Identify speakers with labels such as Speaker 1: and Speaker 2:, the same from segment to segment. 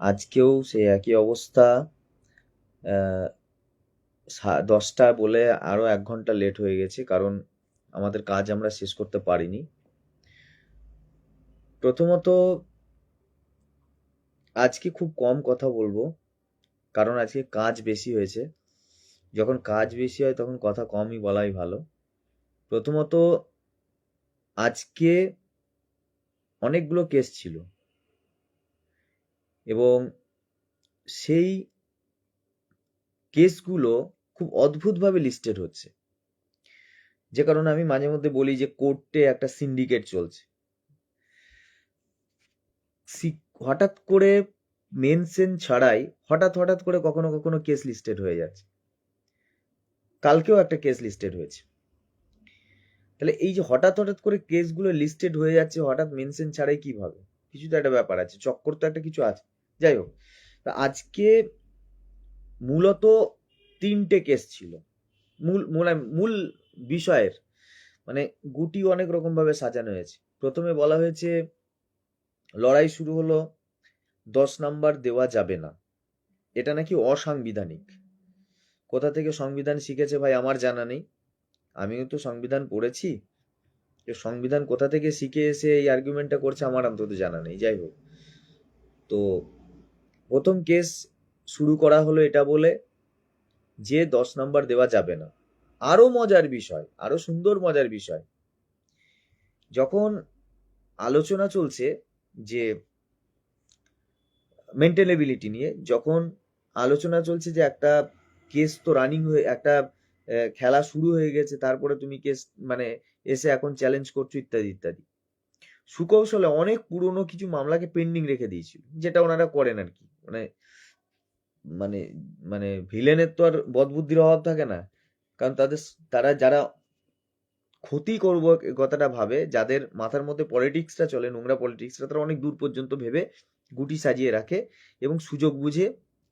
Speaker 1: আজকেও সেই একই অবস্থা। দশটা বলে আরও এক ঘণ্টা লেট হয়ে গেছে, কারণ আমাদের কাজ আমরা শেষ করতে পারিনি। প্রথমত, আজকে খুব কম কথা বলব, কারণ আজকে কাজ বেশি হয়েছে। যখন কাজ বেশি হয়, তখন কথা কমই বলাই ভালো। প্রথমত, আজকে অনেকগুলো কেস ছিল। এবং সেই কেসগুলো খুব অদ্ভুতভাবে লিস্টেড হচ্ছে। যে কারণে আমি মাঝে মধ্যে বলি যে কোর্টে একটা সিন্ডিকেট চলছে। হঠাৎ করে মেনশন ছাড়াই, হঠাৎ হঠাৎ করে কখনো কখনো কেস লিস্টেড হয়ে যাচ্ছে। কালকেও একটা কেস লিস্টেড হয়েছে। তাহলে এই যে হঠাৎ হঠাৎ করে কেসগুলো লিস্টেড হয়ে যাচ্ছে, হঠাৎ মেনশন ছাড়াই কীভাবে? কিছু তো একটা ব্যাপার আছে, চক্কর তো একটা কিছু আছে। যাই হোক তা আজকে মূলত তিনটে কেস ছিল। মূল মূল বিষয়ের মানে গুটি অনেক রকম ভাবে সাজানো হয়েছে। প্রথমে বলা হয়েছে, লড়াই শুরু হলো, দশ নাম্বার দেওয়া যাবে না। এটা নাকি অসাংবিধানিক। কোথা থেকে সংবিধান শিখেছে ভাই আমার জানা নেই। আমিও তো সংবিধান পড়েছি। সংবিধান কোথা থেকে শিখে এসে এই আর্গুমেন্টটা করছে আমার অন্তত জানা নেই। যাই হোক, তো প্রথম কেস শুরু করা হলো এটা বলে যে দশ নাম্বার দেওয়া যাবে না। আরও মজার বিষয়, আরও সুন্দর মজার বিষয়। যখন আলোচনা চলছে যে মেন্টাল এবিলিটি নিয়ে, যখন আলোচনা চলছে যে একটা কেস তো রানিং হয়ে, একটা খেলা শুরু হয়ে গেছে, তারপরে তুমি কেস মানে এসে এখন চ্যালেঞ্জ করছ ইত্যাদি ইত্যাদি। সুকৌশলে অনেক পুরনো কিছু মামলাকে পেন্ডিং রেখে দিয়েছিল, যেটা ওনারা করেন আর কি। মানে মানে মানে ভিলেনের তো আর বদবুদ্ধির অভাব থাকে না। কারণ তাদের তারা যারা ক্ষতি করব কথাটা ভাবে, যাদের মাথার মধ্যে পলিটিক্সটা চলে, নোংরা পলিটিক্সটা তারা অনেক দূর পর্যন্ত ভেবে গুটি সাজিয়ে রাখে এবং সুযোগ বুঝে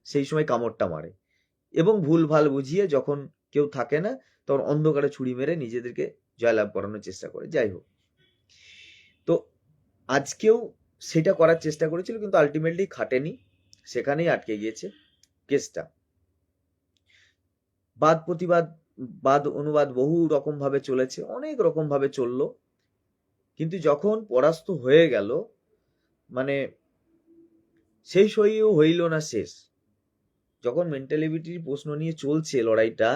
Speaker 1: সেই সময় কামড়টা মারে। এবং ভুল ভালো বুঝিয়ে যখন কেউ থাকে না, তখন অন্ধকারে ছুরি মেরে নিজেদেরকে জয়লাভ করানোর চেষ্টা করে। যাই হোক। তো আজকেও সেটা করার চেষ্টা করেছিল, কিন্তু আলটিমেটলি খাটেনি। সেখানেই আটকে গিয়েছে কেসটা। বাদ প্রতিবাদ, বাদ অনুবাদ বহু রকম ভাবে চলেছে, অনেক রকম ভাবে চলল। কিন্তু যখন পরাস্ত হয়ে গেল মানে সেই সইও হইল না শেষ। যখন মেন্টালিটির প্রশ্ন নিয়ে চলছে লড়াইটা,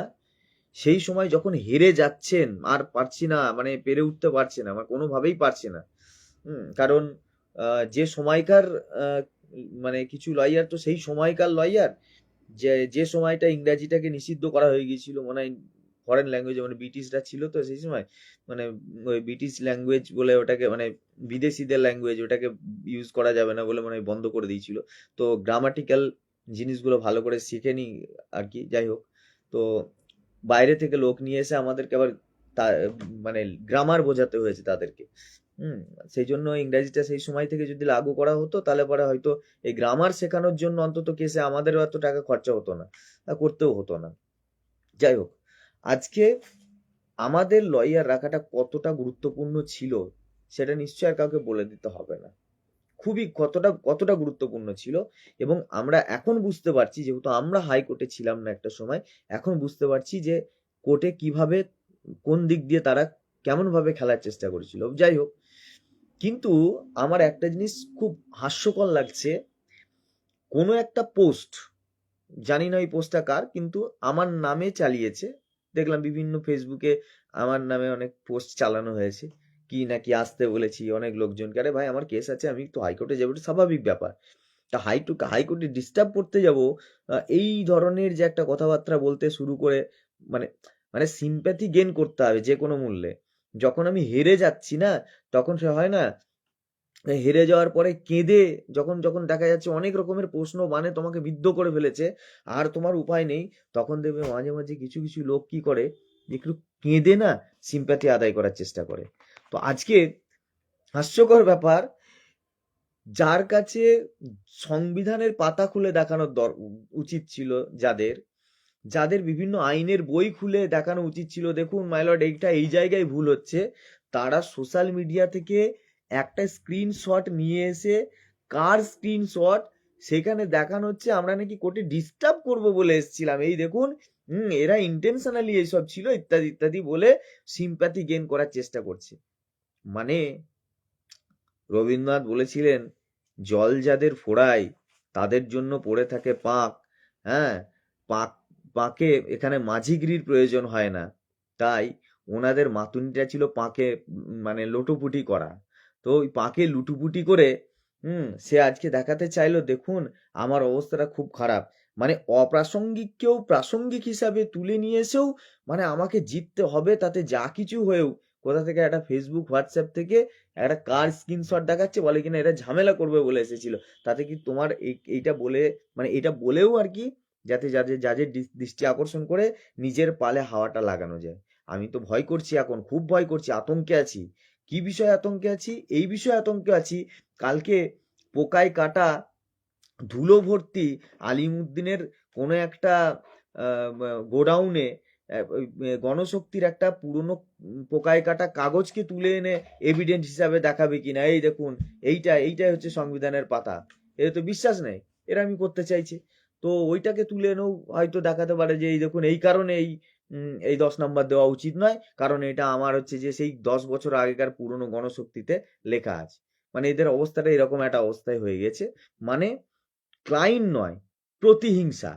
Speaker 1: সেই সময় যখন হেরে যাচ্ছেন, আর পারছি না মানে পেরে উঠতে পারছে না, আমার কোনোভাবেই পারছে না। কারণ যে সময়কার মানে কিছু লয়ার তো সেই সময়কার লয়ার যে যে সময়টা ইংরাজিটাকে নিষিদ্ধ করা হয়ে গিয়েছিল, মনে ফরেন ল্যাঙ্গুয়েজ মানে ব্রিটিশরা ছিল তো সেই সময় মানে ওই ব্রিটিশ ল্যাঙ্গুয়েজ বলে ওটাকে মানে বিদেশিদের ল্যাঙ্গুয়েজ ওটাকে ইউজ করা যাবে না বলে মানে বন্ধ করে দিয়েছিল। তো গ্রামাটিক্যাল জিনিসগুলো ভালো করে শিখেনি আর কি, যাই হোক। তো বাইরে থেকে লোক নিয়ে এসে আমাদেরকে আবার মানে গ্রামার বোঝাতে হয়েছে তাদেরকে। হুম সেই জন্য ইংরাজিটা সেই সময় থেকে যদি লাগু করা হতো, তাহলে পরে হয়তো এই গ্রামার শেখানোর জন্য অন্তত কেসে আমাদেরও এত টাকা খরচা হতো না করতেও হতো না। যাই হোক, আজকে আমাদের লয়ার রাখাটা কতটা গুরুত্বপূর্ণ ছিল, সেটা নিশ্চয় আর কাউকে বলে দিতে হবে না। খুবই কতটা কতটা গুরুত্বপূর্ণ ছিল এবং আমরা এখন বুঝতে পারছি, যেহেতু আমরা হাইকোর্টে ছিলাম না একটা সময়, এখন বুঝতে পারছি যে কোর্টে কীভাবে, কোন দিক দিয়ে তারা কেমন ভাবে খেলার চেষ্টা করেছিল। যাই হোক কিন্তু আমার একটা জিনিস খুব হাস্যকর লাগছে। কোনো একটা পোস্ট, জানি না ওই পোস্টটা কার, কিন্তু আমার নামে চালিয়েছে। দেখলাম বিভিন্ন ফেসবুকে আমার নামে অনেক পোস্ট চালানো হয়েছে। কি নাকি আসতে বলেছি, অনেক লোকজনকে। আরে ভাই, আমার কেস আছে, আমি তো হাইকোর্টে যাব স্বাভাবিক ব্যাপার। তা হাইটু হাইকোর্টে ডিস্টার্ব করতে যাব এই ধরনের যে একটা কথাবার্তা বলতে শুরু করে মানে মানে সিম্প্যাথি গেন করতে হবে যে কোনো মূল্যে। যখন আমি হেরে যাচ্ছি না, তখন সে হয় না হেরে যাওয়ার পরে কেঁদে যখন যখন দেখা যাচ্ছে অনেক রকমের প্রশ্ন মানে তোমাকে বিদ্ধ করে ফেলেছে, আর তোমার উপায় নেই, তখন দেখবে মাঝে মাঝে কিছু কিছু লোক কি করে, একটু কেঁদে না সিম্প্যাথি আদায় করার চেষ্টা করে। তো আজকে হাস্যকর ব্যাপার, যার কাছে সংবিধানের পাতা খুলে দেখানোর উচিত ছিল যাদের যাদের বিভিন্ন আইনের বই খুলে দেখানো উচিত ছিল। দেখুন মাইলর্ড এইটা এই জায়গায় ভুল হচ্ছে। তারা সোশ্যাল মিডিয়া থেকে একটা স্ক্রিনশট নিয়ে এসে কার স্ক্রিনশট সেখানে দেখানো হচ্ছে, আমরা নাকি কোর্টে ডিস্টার্ব করব বলে এসেছিলাম। এই দেখুন, হুম, এরা ইন্টেনশনালি এইসব ছিল, ইত্যাদি ইত্যাদি বলে সিম্প্যাথি গেন করার চেষ্টা করছে। মানে রবীন্দ্রনাথ বলেছিলেন, জল যাদের ফোড়ায়, তাদের জন্য পড়ে থাকে পাক। হ্যাঁ পাক পাকে এখানে মাঝিগিরির প্রয়োজন হয় না। তাই ওনাদের মাতুনিটা ছিল পাকে মানে লোটোপুটি করা। তো ওই পাকে লুটুপুটি করে, হুম, সে আজকে দেখাতে চাইলো, দেখুন, আমার অবস্থাটা খুব খারাপ। মানে অপ্রাসঙ্গিককেও প্রাসঙ্গিক হিসাবে তুলে নিয়ে এসেও মানে আমাকে জিততে হবে, তাতে যা কিছু হয়েও, কোথা থেকে একটা ফেসবুক হোয়াটসঅ্যাপ থেকে একটা কার স্ক্রিনশট দেখাচ্ছে, বলে কিনা এটা ঝামেলা করবে বলে এসেছিল। তাতে কি তোমার এই- এইটা বলে মানে এটা বলেও আর কি যাতে যাদের যাদের দৃষ্টি আকর্ষণ করে নিজের পালে হাওয়াটা লাগানো যায়। আমি তো ভয় করছি এখন, খুব ভয় করছি, আতঙ্কে আছি। কি বিষয়ে আতঙ্কে আছি? এই বিষয়ে আতঙ্কে আছি, কালকে পোকায় কাটা ধুলো ভর্তি আলিমুদ্দিনের কোনো একটা গোডাউনে গণশক্তির একটা পুরনো পোকায় কাটা কাগজকে তুলে এনে এভিডেন্স হিসাবে দেখাবে কিনা? এই দেখুন, এইটা, এইটাই হচ্ছে সংবিধানের পাতা। এর তো বিশ্বাস নেই। এরা আমি করতে চাইছি। তো ওইটাকে তুলে এনেও হয়তো দেখাতে পারে যে এই দেখুন, এই কারণে এই এই দশ নম্বর দেওয়া উচিত নয়। কারণ এটা আমার হচ্ছে যে সেই দশ বছর আগেকার পুরনো গণশক্তিতে লেখা আছে। মানে এদের অবস্থাটা এরকম একটা অবস্থায় হয়ে গেছে। মানে ক্লাইন্ট নয়, প্রতিহিংসা।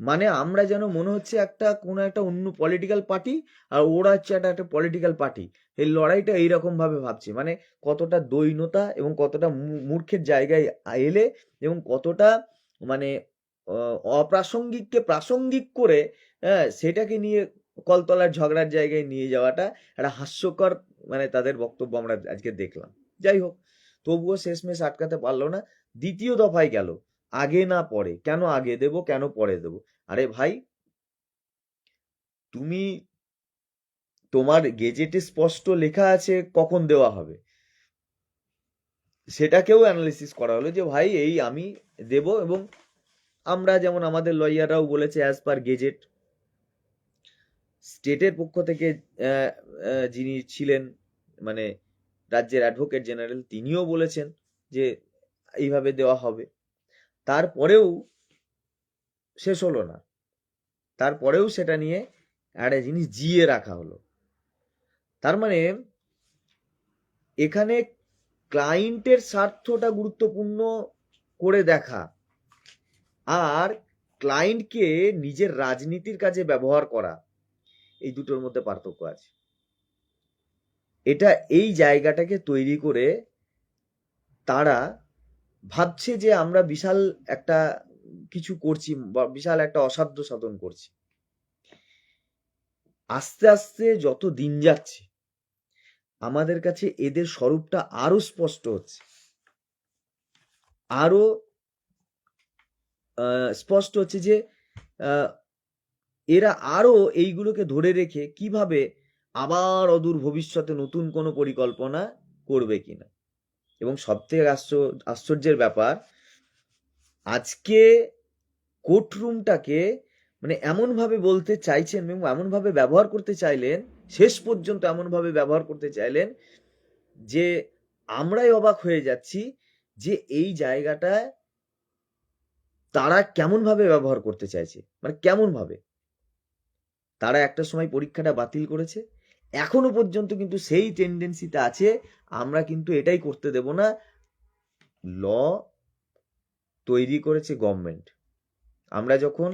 Speaker 1: মানে আমরা যেন মনে হচ্ছে একটা কোনো একটা অন্য পলিটিক্যাল পার্টি আর ওরা হচ্ছে একটা একটা পলিটিক্যাল পার্টি এই লড়াইটা এইরকম ভাবে ভাবছে। মানে কতটা দৈনতা এবং কতটা মূর্খের জায়গায় এলে এবং কতটা মানে অপ্রাসঙ্গিককে প্রাসঙ্গিক করে হ্যাঁ সেটাকে নিয়ে কলতলার ঝগড়ার জায়গায় নিয়ে যাওয়াটা একটা হাস্যকর মানে তাদের বক্তব্য আমরা আজকে দেখলাম। যাই হোক, তবুও শেষমেশ আটকাতে পারল না, দ্বিতীয় দফায় গেল। আগে না পরে, কেন আগে দেব, কেন পরে দেব? আরে ভাই, তুমি, তোমার গেজেটে স্পষ্ট লেখা আছে, কখন দেওয়া হবে? সেটাকেও অ্যানালিসিস করা হলো যে, ভাই, এই আমি দেব এবং আমরা যেমন আমাদের লয়াররাও বলেছে অ্যাজ পার গেজেট স্টেটের পক্ষ থেকে যিনি ছিলেন মানে রাজ্যের অ্যাডভোকেট জেনারেল তিনিও বলেছেন যে এইভাবে দেওয়া হবে। তারপরেও শেষ হলো না। তারপরেও সেটা নিয়ে একটা জিনিস জিয়ে রাখা হলো। তার মানে এখানে ক্লায়েন্টের স্বার্থটা গুরুত্বপূর্ণ করে দেখা। আর ক্লায়েন্টকে নিজের রাজনীতির কাজে ব্যবহার করা, এই দুটোর মধ্যে পার্থক্য আছে। এটা এই জায়গাটাকে তৈরি করে তারা ভাবছে যে আমরা বিশাল একটা কিছু করছি বা বিশাল একটা অসাধ্য সাধন করছি। আস্তে আস্তে যত দিন যাচ্ছে, আমাদের কাছে এদের স্বরূপটা আরও স্পষ্ট হচ্ছে। আরও স্পষ্ট হচ্ছে যে এরা আরও এইগুলোকে ধরে রেখে কীভাবে আবার অদূর ভবিষ্যতে নতুন কোনো পরিকল্পনা করবে কিনা। এবং সব থেকে আশ্চর্যের ব্যাপার, আজকে কোর্টরুমটাকে মানে এমনভাবে বলতে চাইছেন এবং এমনভাবে ব্যবহার করতে চাইলেন, শেষ পর্যন্ত এমনভাবে ব্যবহার করতে চাইলেন যে, আমরাই অবাক হয়ে যাচ্ছি যে এই জায়গাটায় তারা কেমন ভাবে ব্যবহার করতে চাইছে? মানে কেমন ভাবে তারা একটা সময় পরীক্ষাটা বাতিল করেছে। এখনও পর্যন্ত কিন্তু সেই টেন্ডেন্সিতে আছে। আমরা কিন্তু এটাই করতে দেব না। ল তৈরি করেছে গভর্নমেন্ট আমরা যখন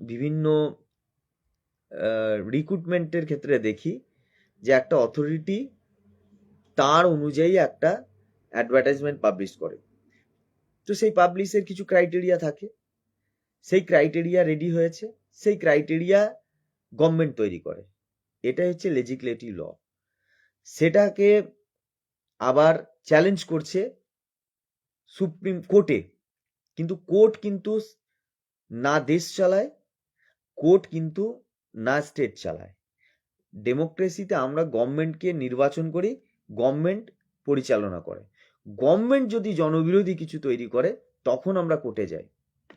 Speaker 1: বিভিন্ন রিক্রুটমেন্টের ক্ষেত্রে দেখি যে একটা অথরিটি তার অনুযায়ী একটা অ্যাডভার্টাইজমেন্ট পাবলিশ করে। তো সেই পাবলিশের কিছু ক্রাইটেরিয়া থাকে। সেই ক্রাইটেরিয়া রেডি হয়েছে। সেই ক্রাইটেরিয়া গভর্নমেন্ট তৈরি করে। এটা হচ্ছে লেজিসলেটিভ ল সেটাকে আবার চ্যালেঞ্জ করছে সুপ্রিম কোর্টে। কিন্তু কোর্ট কিন্তু না দেশ চালায়, কোর্ট কিন্তু না স্টেট চালায়। ডেমোক্রেসিতে আমরা গভর্নমেন্টকে নির্বাচন করি গভর্নমেন্ট পরিচালনা করে। গভর্নমেন্ট যদি জনবিরোধী কিছু তৈরি করে, তখন আমরা কোর্টে যাই।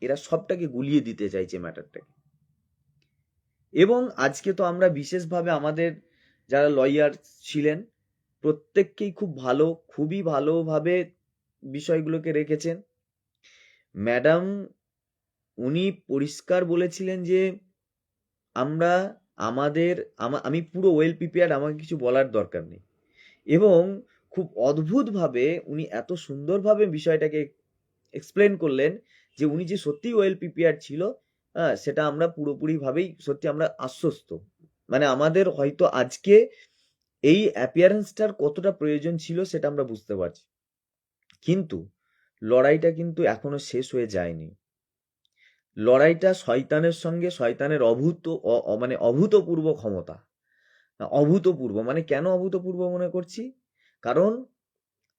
Speaker 1: এরা সবটাকে গুলিয়ে দিতে চাইছে ম্যাটারটাকে। এবং আজকে তো আমরা বিশেষভাবে আমাদের যারা লয়ার ছিলেন, প্রত্যেককেই খুব ভালো, খুবই ভালোভাবে বিষয়গুলোকে রেখেছেন। ম্যাডাম, উনি পরিষ্কার বলেছিলেন যে, আমরা আমাদের, আমি পুরো ওয়েল প্রিপেয়ার্ড আমাকে কিছু বলার দরকার নেই। এবং খুব অদ্ভুতভাবে উনি এত সুন্দরভাবে বিষয়টাকে এক্সপ্লেন করলেন যে উনি যে সত্যি ওয়েল প্রিপেয়ার্ড ছিল হ্যাঁ সেটা আমরা পুরোপুরিভাবেই সত্যি আমরা আশ্বস্ত। মানে আমাদের হয়তো আজকে এই অ্যাপিয়ারেন্সটার কতটা প্রয়োজন ছিল সেটা আমরা বুঝতে পারছি। কিন্তু লড়াইটা কিন্তু এখনও শেষ হয়ে যায়নি। লড়াইটা শয়তানের সঙ্গে শয়তানের অভূত মানে অভূতপূর্ব ক্ষমতা। অভূতপূর্ব মানে কেন অভূতপূর্ব মনে করছি? কারণ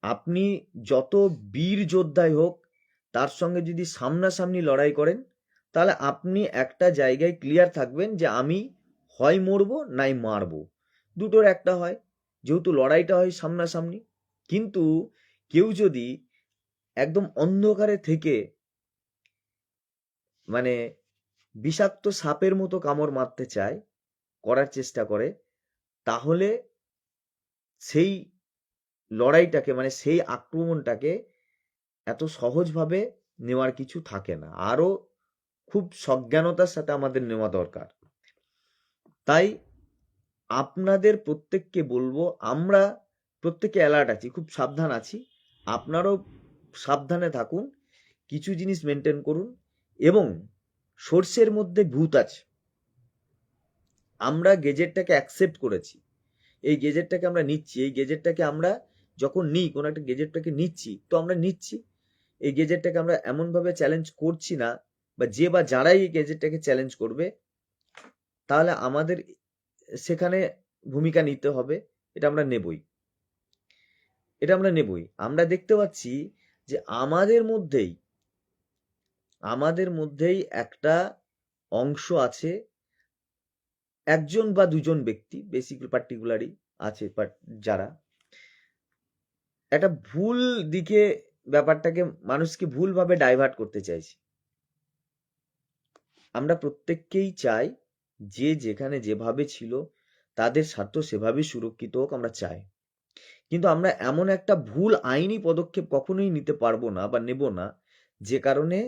Speaker 1: আপনি যত বীর যোদ্ধাই হোক, তার সঙ্গে যদি সামনাসামনি লড়াই করেন, তাহলে আপনি একটা জায়গায় ক্লিয়ার থাকবেন যে আমি হয় মরবো নাই মারবো। দুটোর একটা হয়, যেহেতু লড়াইটা হয় সামনাসামনি। কিন্তু কেউ যদি একদম অন্ধকারে থেকে মানে বিষাক্ত সাপের মতো কামড় মারতে চায়, করার চেষ্টা করে, তাহলে সেই লড়াইটাকে মানে সেই আক্রমণটাকে এত সহজভাবে নেওয়ার কিছু থাকে না। আরও খুব সজ্ঞানতার সাথে আমাদের নেওয়া দরকার। তাই আপনাদের প্রত্যেককে বলব, আমরা প্রত্যেকে অ্যালার্ট আছি, খুব সাবধান আছি। আপনারও সাবধানে থাকুন, কিছু জিনিস মেনটেন করুন এবং সর্ষের মধ্যে ভূত আছে। আমরা গেজেটটাকে অ্যাকসেপ্ট করেছি। এই গেজেটটাকে আমরা নিচ্ছি, এই গেজেটটাকে আমরা যখন নিই, কোনো একটা গেজেটটাকে নিচ্ছি, তো আমরা নিচ্ছি। এই গেজেটটাকে আমরা এমনভাবে চ্যালেঞ্জ করছি না, বা যে বা যারাই এই গেজেটটাকে চ্যালেঞ্জ করবে, তাহলে আমাদের সেখানে ভূমিকা নিতে হবে, এটা আমরা নেবই। এটা আমরা নেবই। আমরা দেখতে পাচ্ছি যে আমাদের মধ্যেই আমাদের মধ্যেই একটা অংশ আছে, একজন বা দুজন ব্যক্তি বেসিক পার্টিকুলারই আছে যারা একটা ভুল দিকে ব্যাপারটাকে মানুষকে ভুলভাবে ডাইভার্ট করতে চাইছে। আমরা প্রত্যেককেই চাই যে যেখানে যেভাবে ছিল তাদের স্বার্থ সেভাবেই সুরক্ষিত হোক আমরা চাই। কিন্তু আমরা এমন একটা ভুল আইনি পদক্ষেপ কখনোই নিতে পারব না বা নেব না যে কারণে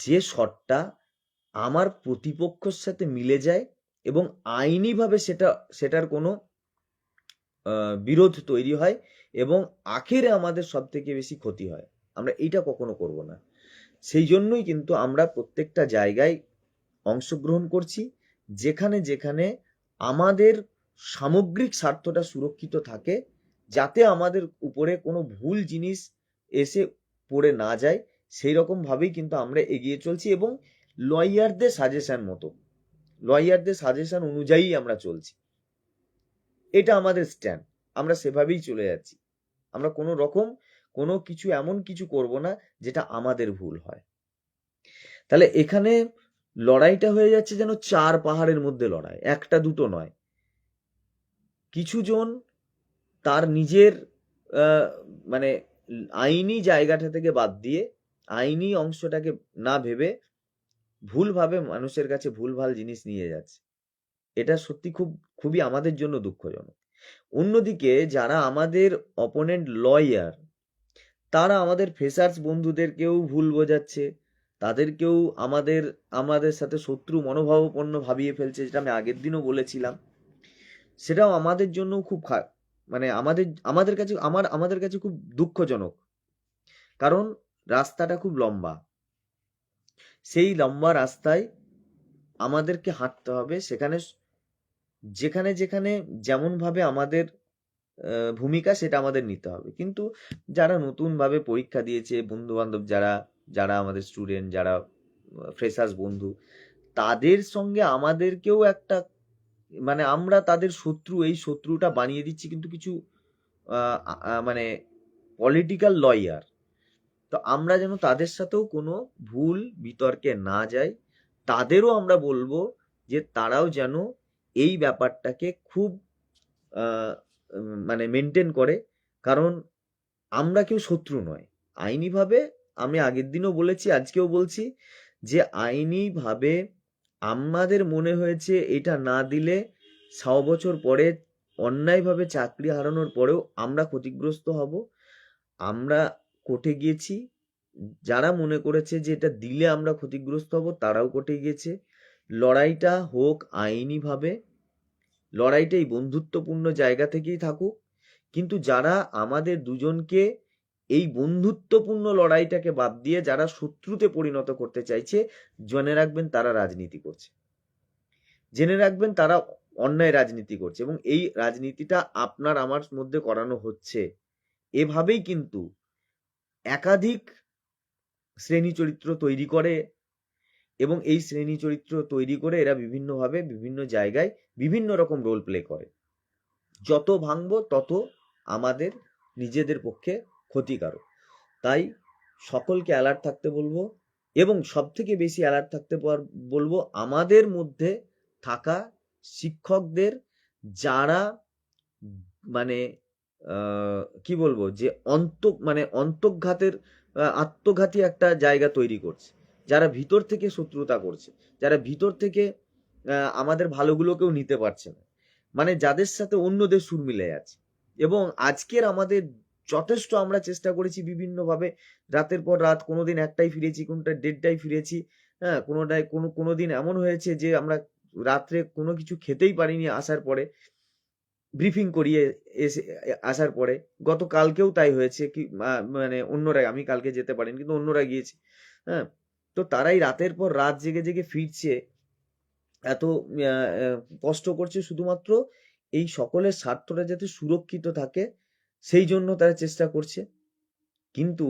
Speaker 1: যে শটটা আমার প্রতিপক্ষের সাথে মিলে যায় এবং আইনিভাবে সেটা, সেটার কোনো বিরোধ তৈরি হয় এবং আখেরে আমাদের সব থেকে বেশি ক্ষতি হয়। আমরা এইটা কখনো করব না। সেই জন্যই কিন্তু আমরা প্রত্যেকটা জায়গায় অংশগ্রহণ করছি, যেখানে যেখানে আমাদের সামগ্রিক স্বার্থটা সুরক্ষিত থাকে, যাতে আমাদের উপরে কোনো ভুল জিনিস এসে পড়ে না যায়, সেই রকম ভাবেই কিন্তু আমরা এগিয়ে চলছি এবং লয়ারদের সাজেশন মতো, লয়ারদের সাজেশন অনুযায়ী আমরা চলছি। এটা আমাদের স্ট্যান্ড, আমরা সেভাবেই চলে যাচ্ছি। আমরা কোনো রকম কোনো কিছু এমন কিছু করব না যেটা আমাদের ভুল হয়। তাহলে এখানে লড়াইটা হয়ে যাচ্ছে যেন চার পাহাড়ের মধ্যে লড়াই, একটা দুটো নয়। কিছু জন তার নিজের মানে আইনি জায়গাটা থেকে বাদ দিয়ে আইনি অংশটাকে না ভেবে ভুলভাবে মানুষের কাছে ভুলভাল জিনিস নিয়ে যাচ্ছে। এটা সত্যি খুব, খুবই আমাদের জন্য দুঃখজনক। অন্যদিকে যারা আমাদের অপোনেন্ট লয়ার তারা আমাদের ফেসার্স বন্ধুদেরকেও ভুল বোঝাচ্ছে, তাদেরকেও আমাদের আমাদের সাথে শত্রু মনোভাবপন্ন ভাবিয়ে ফেলছে, যেটা আমি আগের দিনও বলেছিলাম। সেটাও আমাদের জন্য খুব মানে আমাদের আমাদের কাছে, আমার, আমাদের কাছে খুব দুঃখজনক। কারণ রাস্তাটা খুব লম্বা। সেই লম্বা রাস্তায় আমাদেরকে হাঁটতে হবে, সেখানে যেখানে যেখানে যেমন ভাবে আমাদের ভূমিকা সেটা আমাদের নিতে হবে। কিন্তু যারা নতুন ভাবে পরীক্ষা দিয়েছে বন্ধু বান্ধব যারা যারা আমাদের স্টুডেন্ট যারা ফ্রেশার্স বন্ধু, তাদের সঙ্গে আমাদেরকেও একটা মানে আমরা তাদের শত্রু, এই শত্রুটা বানিয়ে দিচ্ছি কিন্তু কিছু মানে পলিটিক্যাল লয়ার তো আমরা যেন তাদের সাথেও কোনো ভুল বিতর্কে না যাই, তাদেরও আমরা বলব যে তারাও যেন এই ব্যাপারটাকে খুব মানে মেনটেন করে। কারণ আমরা কেউ শত্রু নয়। আইনিভাবে আমি আগের দিনও বলেছি, আজকেও বলছি যে আইনিভাবে আমাদের মনে হয়েছে এটা না দিলে ছ বছর পরে অন্যায়ভাবে চাকরি হারানোর পরেও আমরা ক্ষতিগ্রস্ত হব। আমরা কোর্টে গিয়েছি, যারা মনে করেছে যে এটা দিলে আমরা ক্ষতিগ্রস্ত হব তারাও কোর্টে গিয়েছে। লড়াইটা হোক আইনিভাবে লড়াইটা এই বন্ধুত্বপূর্ণ জায়গা থেকেই থাকুক, কিন্তু যারা আমাদের দুজনকে এই বন্ধুত্বপূর্ণ লড়াইটাকে বাদ দিয়ে যারা শত্রুতে পরিণত করতে চাইছে, জেনে রাখবেন তারা রাজনীতি করছে। জেনে রাখবেন তারা অন্যায় রাজনীতি করছে এবং এই রাজনীতিটা আপনার আমার মধ্যে করানো হচ্ছে। এভাবেই কিন্তু একাধিক শ্রেণি চরিত্র তৈরি করে এবং এই শ্রেণি চরিত্র তৈরি করে এরা বিভিন্নভাবে বিভিন্ন জায়গায় বিভিন্ন রকম রোল প্লে করে। যত ভাঙবো তত আমাদের নিজেদের পক্ষে ক্ষতিকারক। তাই সকলকে অ্যালার্ট থাকতে বলব এবং সব থেকে বেশি অ্যালার্ট থাকতে বলব আমাদের মধ্যে থাকা শিক্ষকদের যারা মানে কি বলব? যে অন্ত মানে অন্তর্ঘাতের আহ, আত্মঘাতী একটা জায়গা তৈরি করছে। যারা ভিতর থেকে শত্রুতা করছে, যারা ভিতর থেকে আমাদের ভালোগুলোকেও নিতে পারছে না। মানে যাদের সাথে অন্যদের সুর মিলে আছে এবং আজকের আমাদের যথেষ্ট আমরা চেষ্টা করেছি বিভিন্নভাবে। রাতের পর রাত কোনোদিন একটাই ফিরেছি, কোনোটা দেড়টাই ফিরেছি হ্যাঁ কোনোটায় কোনো কোনো দিন এমন হয়েছে যে আমরা রাত্রে কোনো কিছু খেতেই পারিনি আসার পরে। ব্রিফিং করিয়ে এসে, আসার পরে। গতকালকেও তাই হয়েছে কি মানে অন্যরা, আমি কালকে যেতে পারিনি, কিন্তু অন্যরা গিয়েছে হ্যাঁ। তো তারাই রাতের পর রাত জেগে জেগে ফিরছে। এত কষ্ট করছে শুধুমাত্র এই সকলের স্বার্থটা যাতে সুরক্ষিত থাকে, সেই জন্য তারা চেষ্টা করছে। কিন্তু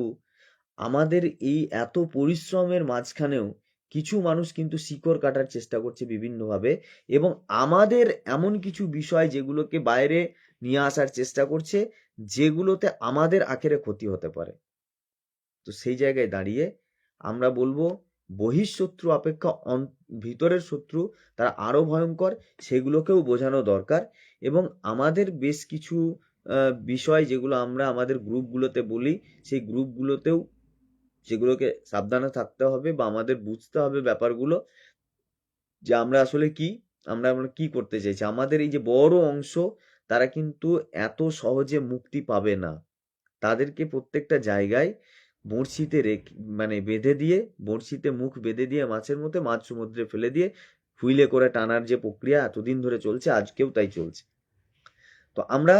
Speaker 1: আমাদের এই এত পরিশ্রমের মাঝখানেও কিছু মানুষ কিন্তু শিকড় কাটার চেষ্টা করছে বিভিন্নভাবে এবং আমাদের এমন কিছু বিষয় যেগুলোকে বাইরে নিয়ে আসার চেষ্টা করছে, যেগুলোতে আমাদের আখেরে ক্ষতি হতে পারে। তো সেই জায়গায় দাঁড়িয়ে আমরা বলব বহিঃশত্রু অপেক্ষা ভিতরের শত্রু তারা আরও ভয়ঙ্কর, সেগুলোকেও বোঝানো দরকার। এবং আমাদের বেশ কিছু বিষয় যেগুলো আমরা আমাদের গ্রুপগুলোতে বলি, সেই গ্রুপগুলোতেও সেগুলোকে সাবধানে থাকতে হবে বা আমাদের বুঝতে হবে ব্যাপারগুলো যে আমরা আসলে কি, আমরা আমরা কি করতে চাইছি। আমাদের এই যে বড় অংশ, তারা কিন্তু এত সহজে মুক্তি পাবে না। তাদেরকে প্রত্যেকটা জায়গায় বড়শিতে রেখে মানে বেঁধে দিয়ে, বড়শিতে মুখ বেঁধে দিয়ে, মাছের মধ্যে মাছ সমুদ্রে ফেলে দিয়ে, হুইলে করে টানার যে প্রক্রিয়া এতদিন ধরে চলছে, আজকেও তাই চলছে। তো আমরা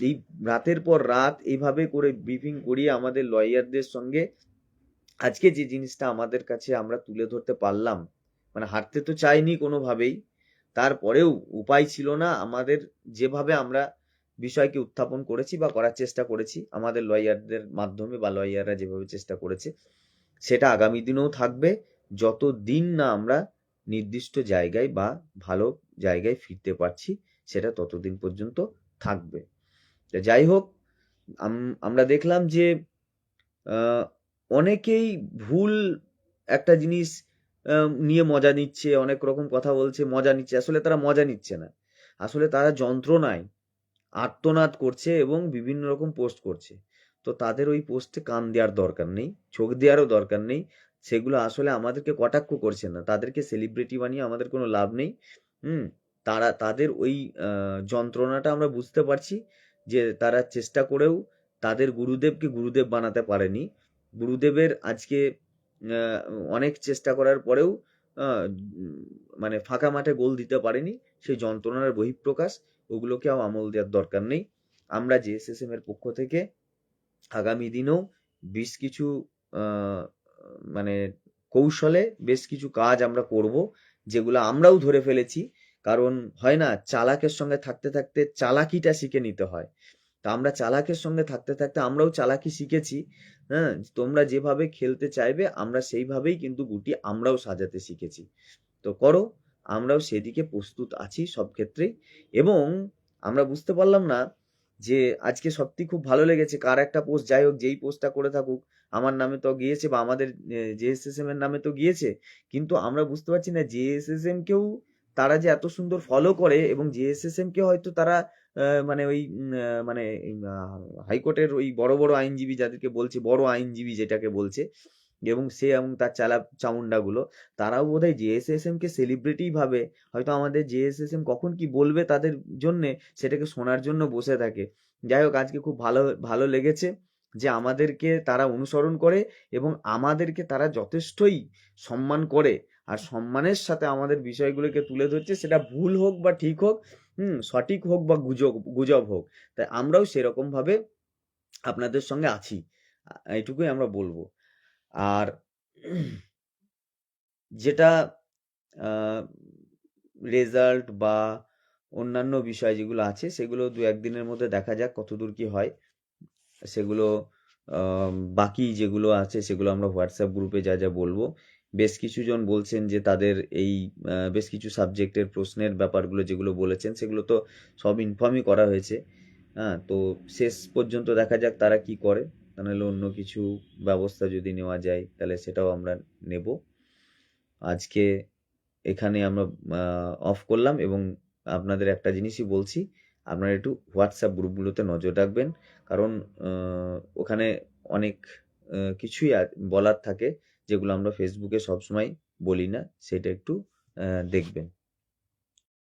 Speaker 1: এই রাতের পর রাত এইভাবে করে ব্রিফিং করিয়ে আমাদের লয়ারদের সঙ্গে আজকে যে জিনিসটা আমাদের কাছে আমরা তুলে ধরতে পারলাম মানে হারতে তো চাইনি কোনোভাবেই, তারপরেও উপায় ছিল না আমাদের যেভাবে আমরা বিষয়কে উত্থাপন করেছি বা করার চেষ্টা করেছি। আমাদের লয়ারদের মাধ্যমে বা লয়াররা যেভাবে চেষ্টা করেছে, সেটা আগামী দিনেও থাকবে। যত দিন না আমরা নির্দিষ্ট জায়গায় বা ভালো জায়গায় ফিরতে পারছি, সেটা ততদিন পর্যন্ত থাকবে। যাই হোক, আম- আমরা দেখলাম যে অনেকেই ভুল একটা জিনিস নিয়ে মজা নিচ্ছে, অনেক রকম কথা বলছে, মজা নিচ্ছে। আসলে তারা মজা নিচ্ছে না। আসলে তারা যন্ত্রণায় আর্তনাদ করছে এবং বিভিন্ন রকম পোস্ট করছে। তো তাদের ওই পোস্টে কান দেওয়ার দরকার নেই, চোখ দেওয়ারও দরকার নেই। সেগুলো আসলে আমাদেরকে কটাক্ষ করছে না। তাদেরকে সেলিব্রিটি বানিয়ে আমাদের কোনো লাভ নেই। হুম, তারা, তাদের ওই যন্ত্রণাটা আমরা বুঝতে পারছি যে তারা চেষ্টা করেও তাদের গুরুদেবকে গুরুদেব বানাতে পারেনি। গুরুদেবের আজকে অনেক চেষ্টা করার পরেও মানে ফাঁকা মাঠে গোল দিতে পারেনি। সেই যন্ত্রণার বহিঃপ্রকাশ ওগুলোকে আর আমল দেওয়ার দরকার নেই। আমরা জেএসএসএম এর পক্ষ থেকে আগামী দিনেও বেশ কিছু মানে কৌশলে বেশ কিছু কাজ আমরা করব, যেগুলো আমরাও ধরে ফেলেছি। কারণ হয় না, চালাকের সঙ্গে থাকতে থাকতে চালাকিটা শিখে নিতে হয়। তা আমরা চালাকের সঙ্গে থাকতে থাকতে আমরাও চালাকি শিখেছি হ্যাঁ? তোমরা যেভাবে খেলতে চাইবে, আমরা সেইভাবেই কিন্তু গুটি আমরাও সাজাতে শিখেছি। তো করো আমরাও সেদিকে প্রস্তুত আছি সব ক্ষেত্রেই। এবং আমরা বুঝতে পারলাম না যে আজকে সত্যি খুব ভালো লেগেছে, কার একটা পোস্ট যাই হোক, যেই পোস্টটা করে থাকুক, আমার নামে তো গিয়েছে বা আমাদের জেএসএসএম এর নামে তো গিয়েছে। কিন্তু আমরা বুঝতে পারছি না জেএসএসএম কেও তারা যে এত সুন্দর ফলো করে এবং জেএসএসএম কে হয়তো তারা মানে ওই মানে হাইকোর্টের ওই বড় বড় আইনজীবী যাদেরকে বলছে, বড় আইনজীবী যেটাকে বলছে এবং সে এবং তার চালা চামুন্ডাগুলো তারাও বোধহয় জেএসএসএম কে সেলিব্রিটি ভাবে, হয়তো আমাদের জেএসএসএম কখন কি বলবে তাদের জন্যে, সেটাকে শোনার জন্য বসে থাকে। যাই হোক, আজকে খুব ভালো ভালো লেগেছে যে আমাদেরকে তারা অনুসরণ করে এবং আমাদেরকে তারা যথেষ্টই সম্মান করে। আর সম্মানের সাথে আমাদের বিষয়গুলোকে তুলে ধরছে, সেটা ভুল হোক বা ঠিক হোক, হুম, সঠিক হোক বা গুজব গুজব হোক, তাই আমরাও সেরকমভাবে আপনাদের সঙ্গে আছি। এইটুকুই আমরা বলব। আর যেটা রেজাল্ট বা অন্যান্য বিষয় যেগুলো আছে, সেগুলো দু একদিনের মধ্যে দেখা যাক কতদূর কি হয়। সেগুলো বাকি যেগুলো আছে, সেগুলো আমরা হোয়াটসঅ্যাপ গ্রুপে যা যা বলব। বেশ কিছু জন বলছেন যে তাদের এই বেশ কিছু সাবজেক্টের প্রশ্নের ব্যাপারগুলো যেগুলো বলেছেন, সেগুলো তো সব ইনফর্মই করা হয়েছে। হ্যাঁ তো শেষ পর্যন্ত দেখা যাক তারা কি করে। তা নাহলে অন্য কিছু ব্যবস্থা যদি নেওয়া যায়, তাহলে সেটাও আমরা নেব। আজকে এখানে আমরা অফ করলাম এবং আপনাদের একটা জিনিসই বলছি, আপনারা একটু হোয়াটসঅ্যাপ গ্রুপগুলোতে নজর রাখবেন, কারণ ওখানে অনেক কিছুই বলার থাকে যেগুলো আমরা ফেসবুকে সবসময় বলি না, সেটা একটু দেখবেন।